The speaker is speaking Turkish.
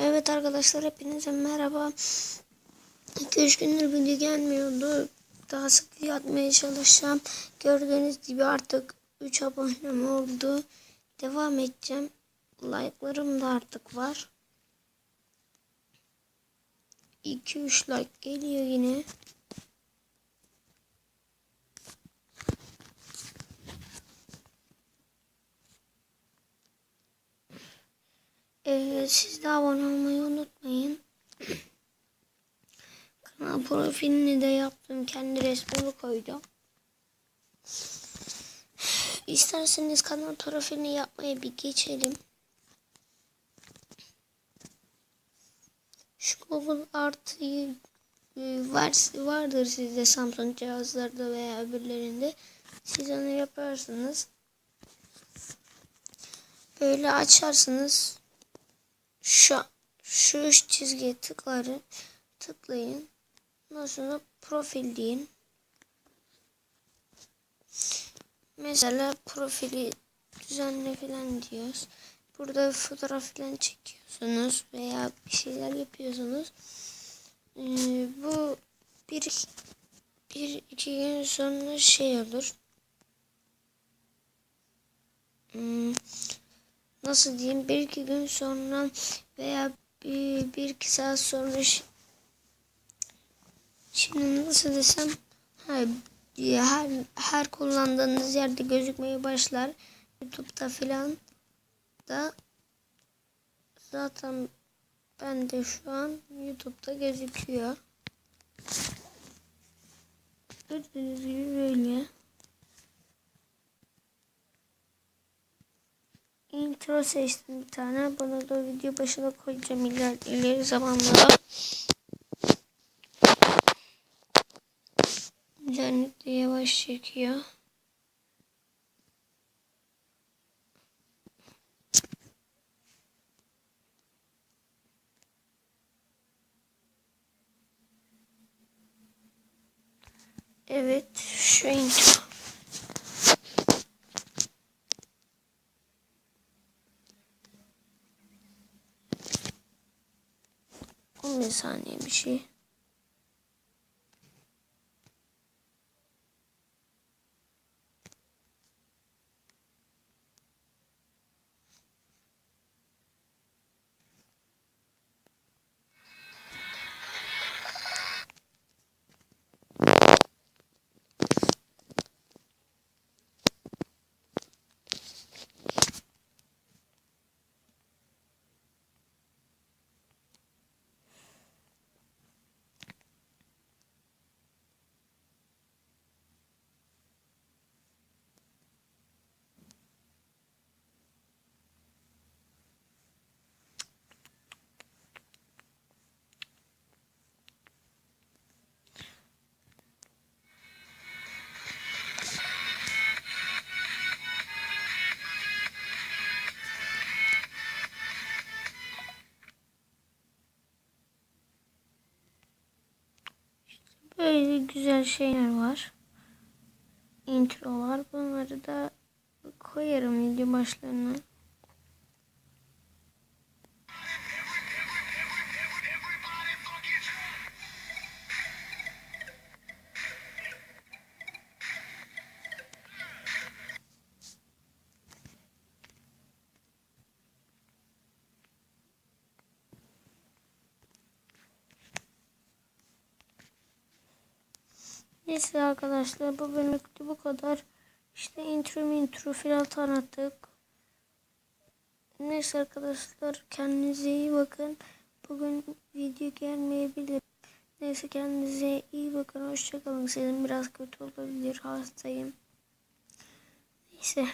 Evet arkadaşlar hepinize merhaba. 2-3 gündür video gelmiyordu. Daha sık video atmaya çalışacağım. Gördüğünüz gibi artık 3 abonem oldu. Devam edeceğim. Like'larım da artık var. 2-3 like geliyor yine. Ee, siz de abone olmayı unutmayın. Kanal profilini de yaptım. Kendi resmimi koydum. İsterseniz kanal profilini yapmaya bir geçelim. Şu Google Artı'yı e, var, vardır sizde Samsung cihazlarda veya öbürlerinde. Siz onu yaparsınız. Böyle açarsınız şu şu üç çizgiye tıkları tıklayın. Ondan sonra profil deyin. Mesela profili düzenle falan diyoruz. Burada fotoğraf falan çekiyorsunuz veya bir şeyler yapıyorsunuz. Ee, bu bir bir iki gün sonra şey olur. Hmm, nasıl diyeyim? Bir iki gün sonra veya bir, bir iki saat sonra şimdi nasıl desem? Ha, her, her kullandığınız yerde gözükmeye başlar. YouTube'da filan da zaten ben de şu an YouTube'da gözüküyor. Gördüğünüz gibi intro seçtim bir tane. Bunu da video başına koyacağım iler, ileri zamanlarda. İnternet de yavaş çekiyor. Evet, şu intro. 15 saniye bir şey. Güzel şeyler var. Introlar. Bunları da koyarım video başlarına. Neyse arkadaşlar bu bölümlükte bu kadar. İşte intro intro filan tanıttık. Neyse arkadaşlar kendinize iyi bakın. Bugün video gelmeyebilir. Neyse kendinize iyi bakın. Hoşçakalın. Sesim biraz kötü olabilir. Hastayım. Neyse.